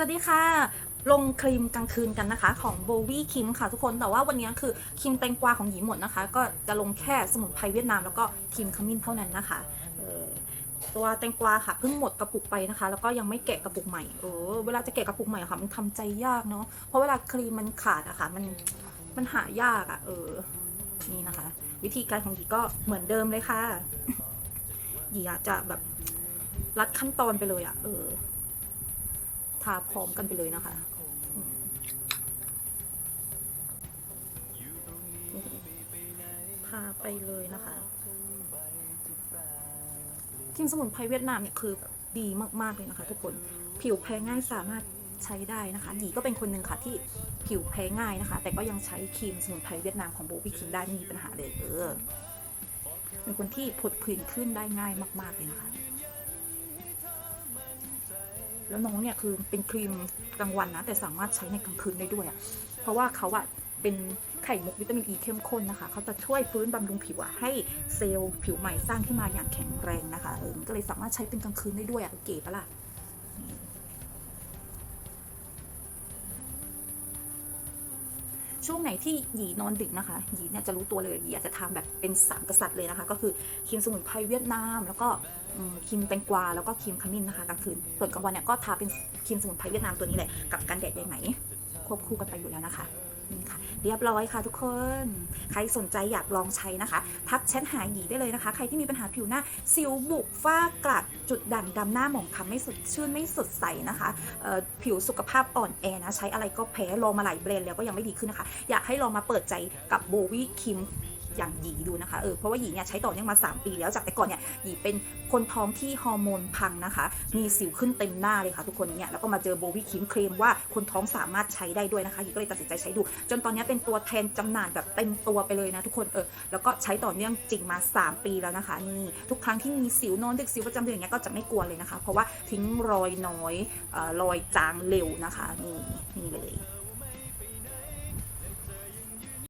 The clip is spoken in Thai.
สวัสดีค่ะ ลงครีมกลางคืนกันนะคะ ของโบวี่คิมค่ะทุกคนแต่ว่าวันนี้คือครีมแตงกวาของหยีหมดนะคะ ก็จะลงแค่สมุนไพรเวียดนามแล้วก็ครีมขมิ้นเท่านั้นนะคะตัวแตงกวาค่ะเพิ่งหมดกระปุกไปนะคะ แล้วก็ยังไม่แกะกระปุกใหม่เออเวลาจะแกะกระปุกใหม่ค่ะมันทำใจยากเนาะเพราะเวลาครีมมันขาดอะค่ะ มันมันหายากอะเออนี่นะคะ วิธีการของหยีก็เหมือนเดิมเลยค่ะหยีอาจจะแบบรัดขั้นตอนไปเลยอะเออ ทาพร้อมกันไปเลยนะคะทาไปเลยนะคะครีมสมุนไพรเวียดนามเนี่ยคือดีมาก ๆ เลยนะคะ ทุกคนผิวแพ้ง่ายสามารถใช้ได้นะคะหยีก็เป็นคนหนึ่งค่ะที่ผิวแพ้ง่ายนะคะ แต่ก็ยังใช้ครีมสมุนไพรเวียดนามของโบวี่ครีมได้ไม่มีปัญหาเลยเออเป็นคนที่ผดผื่นขึ้นได้ง่ายมาก ๆ เลยนะคะ แล้วน้องเนี่ยคือเป็นครีมกลางวันนะ แต่สามารถใช้ในกลางคืนได้ด้วยอะ่ะเพราะว่าเขาอะเป็นไข่มุกวิตามินอีเข้มข้นนะคะ เขาจะช่วยฟื้นบำรุงผิวอะให้เซลล์ผิวใหม่สร้างขึ้นมาอย่างแข็งแรงนะคะเออก็เลยสามารถใช้เป็นกลางคืนได้ด้วยอะเก๋ปะล่ะ ช่วงไหนที่หยีนอนดึกนะคะ หยีเนี่ยจะรู้ตัวเลยหยีอาจจะทาแบบเป็นสามกษัตริย์เลยนะคะ ก็คือครีมสมุนไพรเวียดนาม แล้วก็ครีมแตงกวาแล้วก็ครีมขมิ้นนะคะกลางคืนส่วนกลางวันเนี่ยก็ทาเป็นครีมสมุนไพรเวียดนามตัวนี้เลยกับกันแดดใยไหมควบคู่กันไปอยู่แล้วนะคะ เรียบร้อยค่ะทุกคน ใครสนใจอยากลองใช้นะคะ ทักแชทหาหยีได้เลยนะคะ ใครที่มีปัญหาผิวหน้าสิวบุกฝ้ากระจุดด่างดำหน้าหมองคล้ำไม่สดชื่นไม่สดใสนะคะผิวสุขภาพอ่อนแอนะ ใช้อะไรก็แพ้ลองมาหลายแบรนด์แล้วก็ยังไม่ดีขึ้นนะคะ อยากให้ลองมาเปิดใจกับโบวี่คิม อย่างหยีดูนะคะเออเพราะว่าหยีเนี่ยใช้ต่อเนื่องมา 3 ปีแล้วจากแต่ก่อนเนี่ยหยีเป็นคนท้องที่ฮอร์โมนพังนะคะ มีสิวขึ้นเต็มหน้าเลยค่ะทุกคนเนี่ยแล้วก็มาเจอโบวี่คิมเคลมว่าคนท้องสามารถใช้ได้ด้วยนะคะหยีก็เลยตัดสินใจใช้ดู จนตอนนี้เป็นตัวแทนจำหน่ายแบบเต็มตัวไปเลยนะทุกคนเออแล้วก็ใช้ต่อเนื่องจริงมา 3 ปีแล้วนะคะนี่ทุกครั้งที่มีสิวนอนดึกสิวประจำเดือนอย่างเงี้ยก็จะไม่กลัวเลยนะคะ เพราะว่าทิ้งรอยน้อยออรอยจางเร็วนะคะนี่นี่เลย